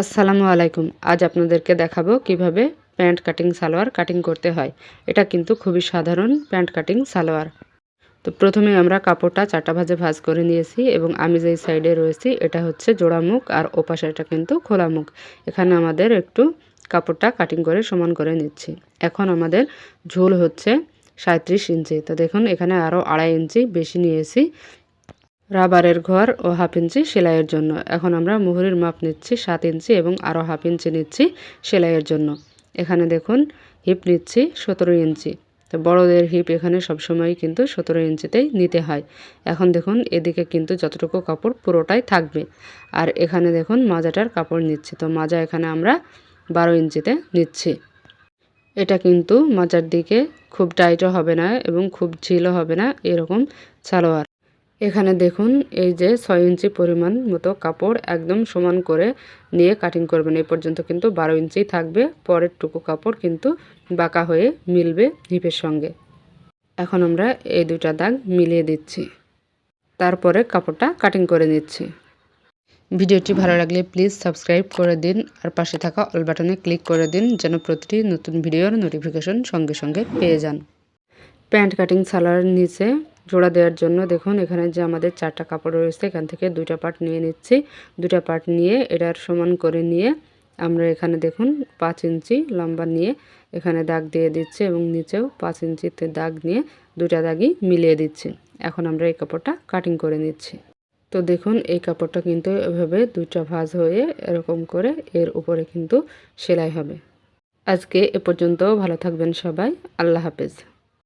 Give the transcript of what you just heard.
আসসালামু আলাইকুম। আজ আপনাদেরকে দেখাবো কীভাবে প্যান্ট কাটিং সালোয়ার কাটিং করতে হয়। এটা কিন্তু খুবই সাধারণ প্যান্ট কাটিং সালোয়ার। তো প্রথমে আমরা কাপড়টা চারটা ভাজে ভাজ করে নিয়েছি এবং আমি যেই সাইডে রয়েছি, এটা হচ্ছে জোড়া মুখ আর ওপাশে কিন্তু খোলা মুখ। এখানে আমাদের একটু কাপড়টা কাটিং করে সমান করে নিচ্ছি। এখন আমাদের ঝোল হচ্ছে সাঁত্রিশ ইঞ্চি। তো দেখুন, এখানে আরও আড়াই ইঞ্চি বেশি নিয়েছি। রাবারের ঘর ও হাফ ইঞ্চি সেলাইয়ের জন্য। এখন আমরা মুহুরির মাপ নিচ্ছি সাত ইঞ্চি এবং আরও হাফ ইঞ্চি নিচ্ছি সেলাইয়ের জন্য। এখানে দেখুন, হিপ নিচ্ছি সতেরো ইঞ্চি। তো বড়দের হিপ এখানে সবসময় কিন্তু সতেরো ইঞ্চিতেই নিতে হয়। এখন দেখুন, এদিকে কিন্তু যতটুকু কাপড় পুরোটাই থাকবে। আর এখানে দেখুন, মাজাটার কাপড় নিচ্ছি। তো মাজা এখানে আমরা বারো ইঞ্চিতে নিচ্ছি। এটা কিন্তু মাজার দিকে খুব টাইটও হবে না এবং খুব ঝিলও হবে না এরকম সালোয়ার এখানে দেখুন, এই যে ছয় ইঞ্চি পরিমাণ মতো কাপড় একদম সমান করে নিয়ে কাটিং করবেন। এই পর্যন্ত কিন্তু বারো ইঞ্চি থাকবে, পরের টুকু কাপড় কিন্তু বাঁকা হয়ে মিলবে হিপের সঙ্গে। এখন আমরা এই দুটা দাগ মিলিয়ে দিচ্ছি। তারপরে কাপড়টা কাটিং করে নিচ্ছি। ভিডিওটি ভালো লাগলে প্লিজ সাবস্ক্রাইব করে দিন আর পাশে থাকা অল বাটনে ক্লিক করে দিন যেন প্রতিটি নতুন ভিডিওর নোটিফিকেশন সঙ্গে সঙ্গে পেয়ে যান। প্যান্ট কাটিং সালোয়ারের নিচে জোড়া দেওয়ার জন্য দেখুন, এখানে যে আমাদের চারটা কাপড় রয়েছে, এখান থেকে দুইটা পার্ট নিয়ে নিচ্ছি। দুটা পার্ট নিয়ে এটার সমান করে নিয়ে আমরা এখানে দেখুন পাঁচ ইঞ্চি লম্বা নিয়ে এখানে দাগ দিয়ে দিচ্ছি এবং নিচেও পাঁচ ইঞ্চিতে দাগ নিয়ে দুটা দাগই মিলিয়ে দিচ্ছি। এখন আমরা এই কাপড়টা কাটিং করে নিচ্ছি। তো দেখুন, এই কাপড়টা কিন্তু এভাবে দুইটা ভাঁজ হয়ে এরকম করে এর উপরে কিন্তু সেলাই হবে। আজকে এ পর্যন্ত ভালো থাকবেন সবাই, আল্লাহ হাফেজ।